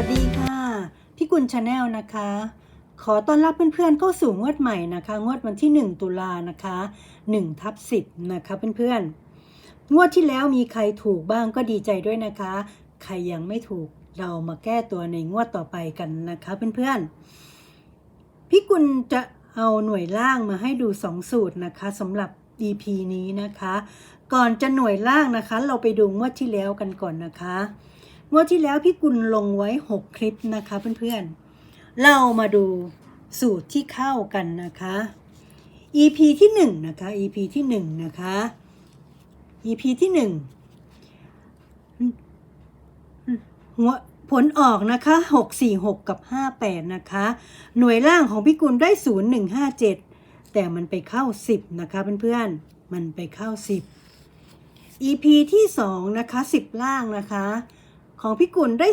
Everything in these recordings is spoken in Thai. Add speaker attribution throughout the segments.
Speaker 1: วัสดีค่ะพี่กุลชาแนลนะคะ ขอต้อนรับเพื่อนๆเข้าสู่งวดใหม่นะคะ งวดวันที่ 1 ตุลานะคะ1ทับ10 นะคะเพื่อนๆ งวดที่แล้วมีใครถูกบ้างก็ดีใจด้วยนะคะ ใครยังไม่ถูกเรามาแก้ตัวในงวดต่อไปกันนะคะเพื่อนๆพี่กุลจะเอาหน่วยล่างมาให้ดู 2 สูตรนะคะสำหรับ EP นี้นะคะ ก่อนจะหน่วยล่างนะคะ เราไปดูงวดที่แล้วกันก่อนนะคะ งวดที่แล้วพี่กุลลงไว้ 6 คลิปนะคะเพื่อนๆ เรามาดูสูตรที่เข้ากันนะคะ EP ที่1นะคะ EP ที่1นะคะ EP ที่1หัวผลออกนะคะ646 กับ 58 นะคะ หน่วยล่างของพี่กุลได้ 0157 แต่มันไปเข้า 10 นะคะเพื่อนๆ มันไปเข้า 10 EP ที่ 2 นะคะ 10 ล่างนะคะ ของพี่กุลได้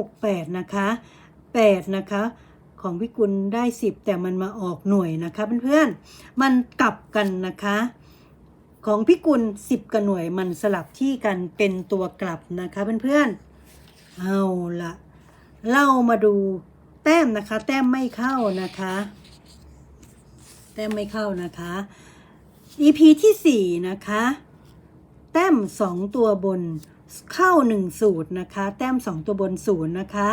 Speaker 1: 268 นะคะ 8 นะคะ ของพี่กุลได้ 10 แต่มันมาออกหน่วยนะคะเพื่อนๆ มันกลับกันนะคะ ของพี่กุล10 กับหน่วยมันสลับที่กันเป็นตัวกลับนะคะเพื่อนๆ เอาละเรามาดูแต้มนะคะ แต้มไม่เข้านะคะ แต้มไม่เข้านะคะ EP ที่ 4 นะคะ แต้ม 2 ตัวบน เข้า 1 สูตรนะคะ แต้ม 2 ตัวบนศูนย์นะคะ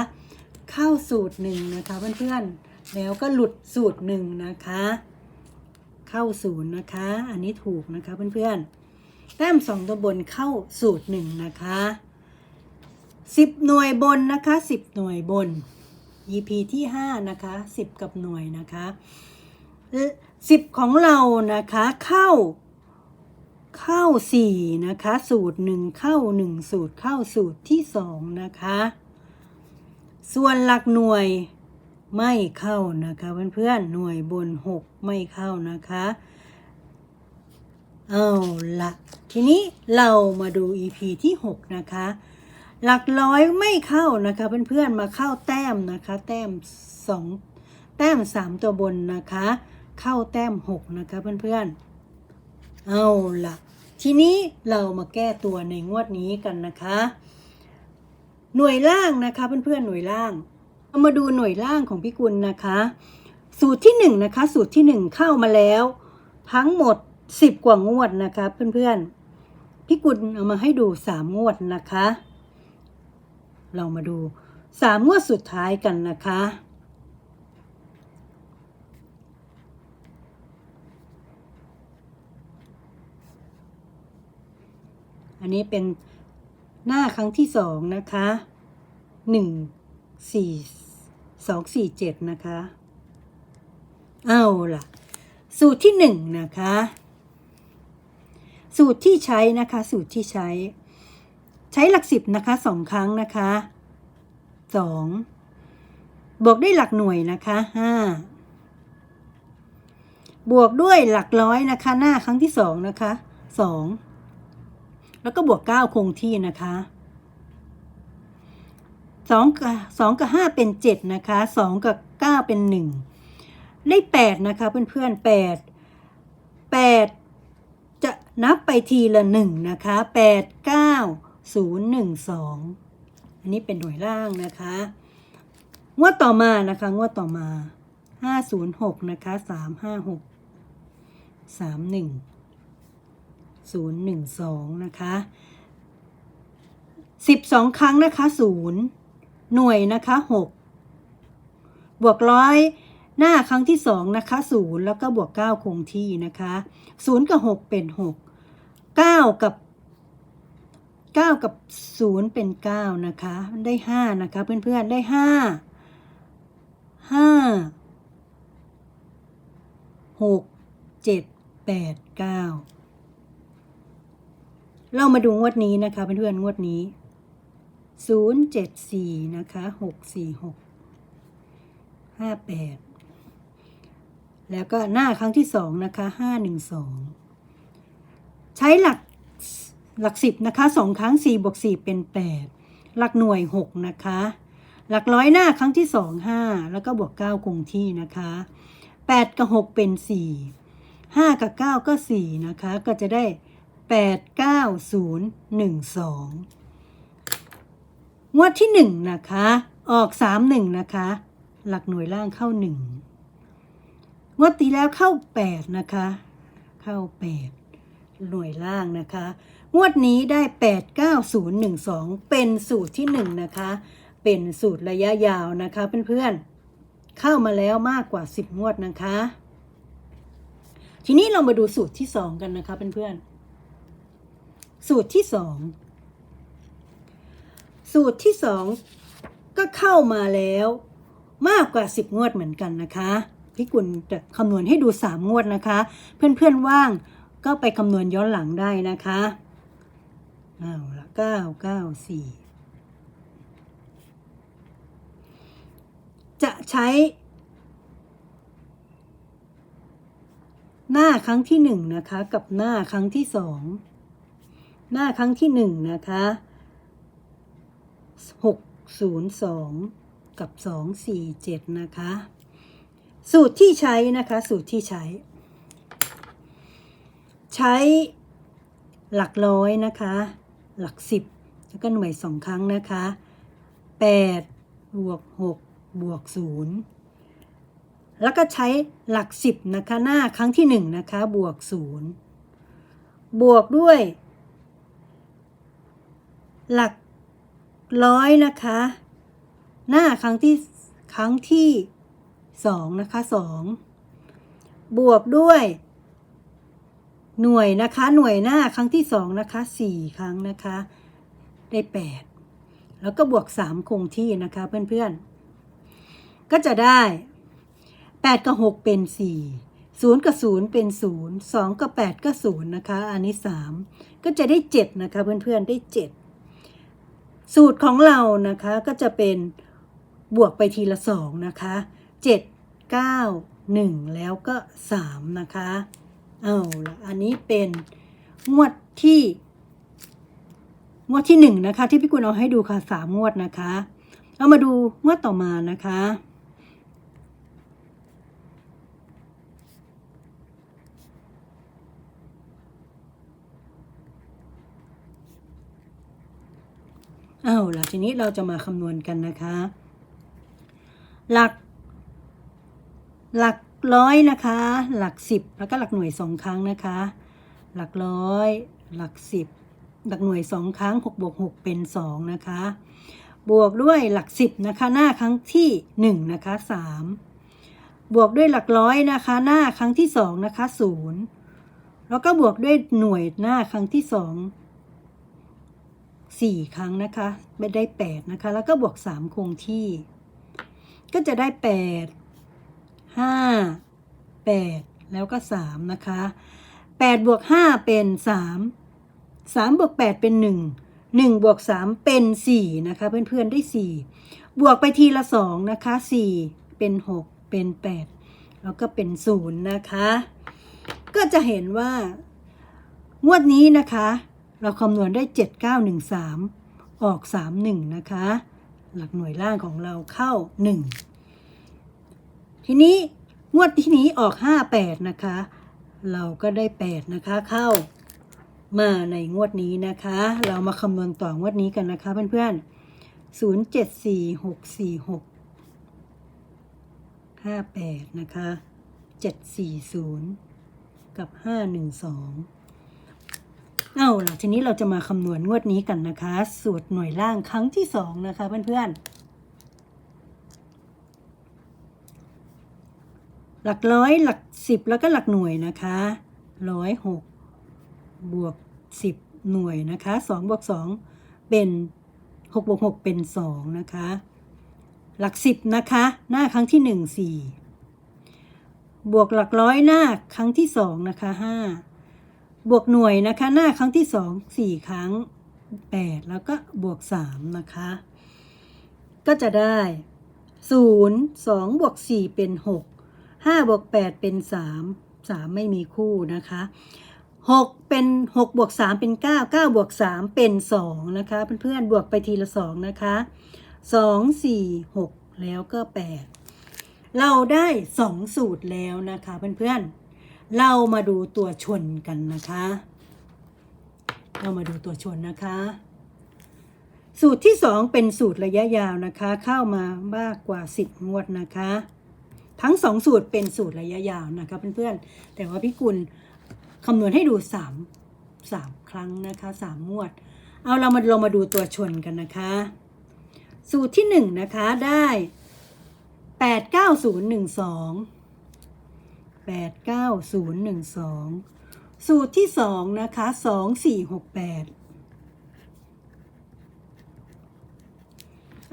Speaker 1: เข้าสูตรหนึ่งนะคะเพื่อนๆแล้วก็หลุดสูตรหนึ่งนะคะ เข้าศูนย์นะคะ อันนี้ถูกนะคะเพื่อนๆแต้ม 2 ตัวบนเข้าสูตรหนึ่งนะคะ10หน่วยบนนะคะ10หน่วยบน EP ที่5นะคะ10กับหน่วยนะคะ10ของเรานะคะเข้า ข้า4นะคะ สูตร1เข้า1สูตรเข้าสูตรที่2นะคะ ส่วนหลักหน่วยไม่เข้านะคะเพื่อนๆหน่วยบน6ไม่เข้านะคะเอาละทีนี้เรามาดู EP ที่ 6 นะคะ หลักร้อยไม่เข้านะคะเพื่อนๆมาเข้าแต้มนะคะ แต้ม 2 แต้ม 3 ตัวบนนะคะ เข้าแต้ม 6 นะคะเพื่อนๆ เอาละทีนี้เรามาแก้ตัวในงวดนี้กันนะคะ หน่วยล่างนะคะเพื่อนๆหน่วยล่างเรามาดูหน่วยล่างของพี่กุลนะคะ สูตรที่หนึ่งนะคะ สูตรที่หนึ่งเข้ามาแล้ว ทั้งหมดสิบกว่างวดนะคะเพื่อนๆพี่กุลเอามาให้ดูสามงวดนะคะ เรามาดูสามงวดสุดท้ายกันนะคะ อันนี้เป็นหน้าครั้งที่สองนะคะหนึ่งสี่สองสี่เจ็ดนะคะเอาล่ะ สูตรที่หนึ่งนะคะ สูตรที่ใช้นะคะ สูตรที่ใช้ ใช้หลักสิบนะคะสองครั้งนะคะสองบวกด้วยหลักหน่วยนะคะห้าบวกด้วยหลักร้อยนะคะ หน้าครั้งที่สองนะคะสอง แล้วก็บวกเก้าคงที่นะคะสองกับสองกับห้าเป็นเจ็ดนะคะสองกับเก้าเป็นหนึ่งได้แปดนะคะ เพื่อนๆแปดแปดจะนับไปทีละหนึ่งนะคะแปดเก้าศูนย์หนึ่งสองอันนี้เป็นหน่วยล่างนะคะงวดต่อมานะคะ งวดต่อมาห้าศูนย์หกนะคะสา มห้าหกสามหนึ่งศูนย์หนึ่งสองนะคะสิบสองครั้งนะคะศูนย์หน่วยนะคะหกบวกร้อยหน้าครั้งที่สองนะคะศูนย์แล้วก็บวกเก้าคงที่นะคะศูนย์กับหกเป็นหกเก้ากับเก้ากับศูนย์เป็นเก้านะคะ ได้ห้านะคะ เพื่อนๆ ได้ห้าห้าหก เรามาดูงวดนี้นะคะเพื่อนๆงวดนี้ศูนย์เจ็ดสี่นะคะหกสี่หกห้าแปดแล้วก็หน้าครั้งที่สองนะคะห้าหนึ่งสองใช้หลักหลักสิบนะคะสองครั้งสี่บวกสี่เป็นแปดหลักหน่วยหกนะคะ หลักร้อยหน้าครั้งที่สองห้าแล้วก็บวกเก้าคงที่นะคะแปดกับหกเป็นสี่ห้ากับเก้าก็สี่นะคะ ก็จะได้ แปดเก้าศูนย์หนึ่งสองงวดที่หนึ่งนะคะ ออกสามหนึ่งนะคะ หลักหน่วยล่างเข้าหนึ่งงวดที่แล้วเข้าแปดนะคะ เข้าแปดหน่วยล่างนะคะ งวดนี้ได้แปดเก้าศูนย์หนึ่งสองเป็นสูตรที่หนึ่งนะคะ เป็นสูตรระยะยาวนะคะเพื่อนๆ เข้ามาแล้วมากกว่าสิบงวดนะคะ ทีนี้เรามาดูสูตรที่สองกันนะคะเพื่อนๆ สูตรที่สองสูตรที่สองก็เข้ามาแล้วมากกว่าสิบงวดเหมือนกันนะคะพี่กุลจะคำนวณให้ดูสามงวดนะคะ เพื่อนๆว่างก็ไปคำนวณย้อนหลังได้นะคะเอาละเก้าเก้าสี่จะใช้ หน้าครั้งที่หนึ่งนะคะ กับหน้าครั้งที่สอง หน้าครั้งที่หนึ่งนะคะหกศูนย์สองกับสองสี่เจ็ดนะคะ สูตรที่ใช้นะคะ สูตรที่ใช้ ใช้หลักร้อยนะคะ หลักสิบแล้วก็หน่วยสองครั้งนะคะแปดบวกหกบวกศูนย์แล้วก็ใช้หลักสิบนะคะ หน้าครั้งที่หนึ่งนะคะ บวกศูนย์บวกด้วย หลักร้อยนะคะ หน้าครั้งที่ครั้งที่สองนะคะสองบวกด้วย หน่วยนะคะ หน่วยหน้าครั้งที่สองนะคะสี่ครั้งนะคะ ได้แปดแล้วก็บวกสามคงที่นะคะเพื่อนๆ ก็จะได้แปดกับหกเป็นสี่ศูนย์กับศูนย์เป็นศูนย์สองกับแปดก็ศูนย์นะคะ อันนี้สามก็จะได้เจ็ดนะคะเพื่อนๆได้เจ็ด สูตรของเรานะคะก็จะเป็นบวกไปทีละสองนะคะเจ็ดเก้าหนึ่งแล้วก็สามนะคะเอาละอันนี้เป็นงวดที่ งวดที่หนึ่งนะคะ ที่พี่กุลเอาให้ดูค่ะสามงวดนะคะ เอามาดูงวดต่อมานะคะ เอาล่ะทีนี้เราจะมาคำนวณกันนะคะ หลัก หลักร้อยนะคะ หลักสิบแล้วก็หลักหน่วยสองครั้งนะคะ หลักร้อย หลักสิบหลักหน่วยสองครั้งหกบวกหกเป็นสองนะคะ บวกด้วยหลักสิบนะคะหน้าครั้งที่หนึ่งนะคะสามบวกด้วยหลักร้อยนะคะ หน้าครั้งที่สองนะคะศูนย์แล้วก็บวกด้วยหน่วยหน้าครั้งที่สอง สี่ครั้งนะคะ ไม่ได้แปดนะคะ แล้วก็บวกสามคงที่ ก็จะได้แปดห้าแปดแล้วก็สามนะคะแปดบวกห้าเป็นสามสามบวกแปดเป็นหนึ่งหนึ่งบวกสามเป็นสี่นะคะ เพื่อนๆ ได้สี่บวกไปทีละสองนะคะสี่เป็นหกเป็นแปดแล้วก็เป็นศูนย์นะคะ ก็จะเห็นว่างวดนี้นะคะ เราคำนวณได้เจ็ดเก้าหนึ่งสามออกสามหนึ่งนะคะ หลักหน่วยล่างของเราเข้าหนึ่งทีนี้งวดที่นี้ออกห้าแปดนะคะ เราก็ได้แปดนะคะเข้ามาในงวดนี้นะคะ เรามาคำนวณต่องวดนี้กันนะคะเพื่อนๆศูนย์เจ็ดสี่หกสี่หกห้าแปดนะคะเจ็ดสี่ศูนย์กับห้าหนึ่งสอง เอาล่ะทีนี้เราจะมาคำนวณงวดนี้กันนะคะ สูตรหน่วยล่างครั้งที่สองนะคะเพื่อนๆ หลักร้อยหลักสิบแล้วก็หลักหน่วยนะคะร้อยหกบวกสิบหน่วยนะคะสองบวกสองเป็นหกบวกหกเป็นสองนะคะ หลักสิบนะคะ หน้าครั้งที่หนึ่งสี่บวกหลักร้อยหน้าครั้งที่สองนะคะห้า บวกหน่วยนะคะ หน้าครั้งที่สองสี่ครั้งแปดแล้วก็บวกสามนะคะ ก็จะได้ศูนย์สองบวกสี่เป็นหกห้าบวกแปดเป็นสามสามไม่มีคู่นะคะหกเป็นหกบวกสามเป็นเก้าเก้าบวกสามเป็นสองนะคะเพื่อนๆบวกไปทีละสองนะคะสองสี่หกแล้วก็แปดเราได้สองสูตรแล้วนะคะเพื่อนๆ เรามาดูตัวชนกันนะคะ เรามาดูตัวชนนะคะ สูตรที่2เป็นสูตรระยะยาวนะคะ เข้ามามากกว่า10งวดนะคะ ทั้ง2สูตรเป็นสูตรระยะยาวนะคะเพื่อนๆแต่ว่าพี่กุลคำนวณให้ดู3 3ครั้งนะคะ3งวด เอาเรามาลองมาดูตัวชนกันนะคะ สูตรที่1นะคะได้89012 89012 สูตรที่ 2 นะคะ 2468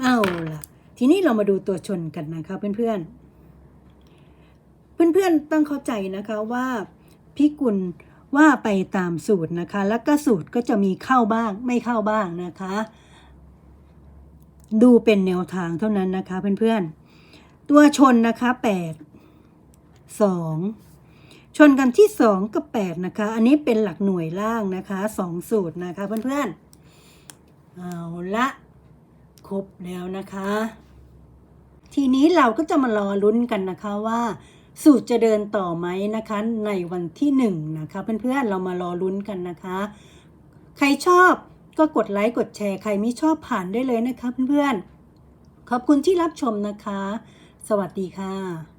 Speaker 1: เอาล่ะ ทีนี้เรามาดูตัวชนกันนะคะเพื่อนๆ เพื่อนๆต้องเข้าใจนะคะว่าพี่กุลว่าไปตามสูตรนะคะ แล้วก็สูตรก็จะมีเข้าบ้างไม่เข้าบ้างนะคะ ดูเป็นแนวทางเท่านั้นนะคะเพื่อนๆ ตัวชนนะคะแสองชนกันที่สองกับแปดนะคะ อันนี้เป็นหลักหน่วยล่างนะคะสองสูตรนะคะเพื่อนๆ เอาละครบแล้วนะคะ ทีนี้เราก็จะมารอลุ้นกันนะคะว่า สูตรจะเดินต่อไหมนะคะ ในวันที่หนึ่งนะคะ เพื่อนๆเรามารอลุ้นกันนะคะ ใครชอบก็กดไลค์กดแชร์ใครไม่ชอบผ่านได้เลยนะคะเพื่อนๆ ขอบคุณที่รับชมนะคะ สวัสดีค่ะ